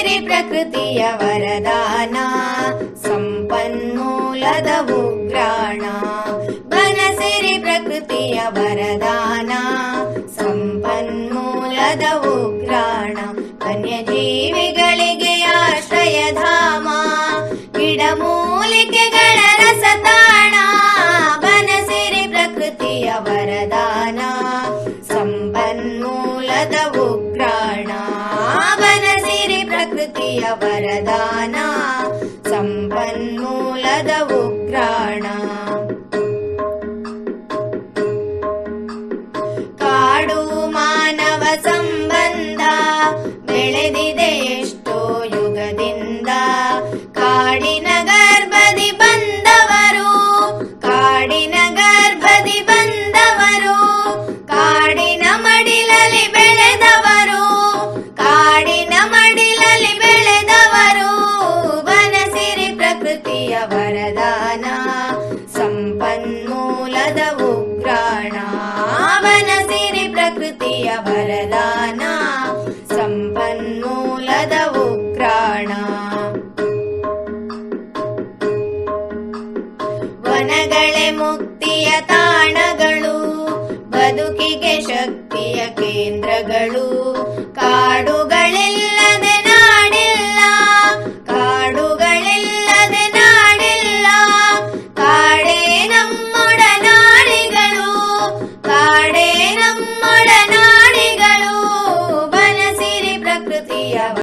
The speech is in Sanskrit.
ಪ್ರಕೃತಿಯ ವರದಾನ ಸಂಪನ್ಮೂಲದ ಉಗ್ರಾಣ ಬನಸಿರಿ ಪ್ರಕೃತಿಯ ವರದಾನ ಸಂಪನ್ಮೂಲದ ಉಗ್ರಾಣ ವನ್ಯಜೀವಿಗಳಿಗೆ ಆಶ್ರಯಧಾಮ ಗಿಡಮೂಲಿಕೆಗಳ ರಸತಾಣ ಬನಸಿರಿ ಪ್ರಕೃತಿಯ ವರದಾನ ಸಂಪನ್ಮೂಲದ ಉಗ್ರಾಣ वरदाना सम्पन्मूलद उग्राण ವನಗಳೇ ಮುಕ್ತಿಯ ತಾಣಗಳು ಬದುಕಿಗೆ ಶಕ್ತಿಯ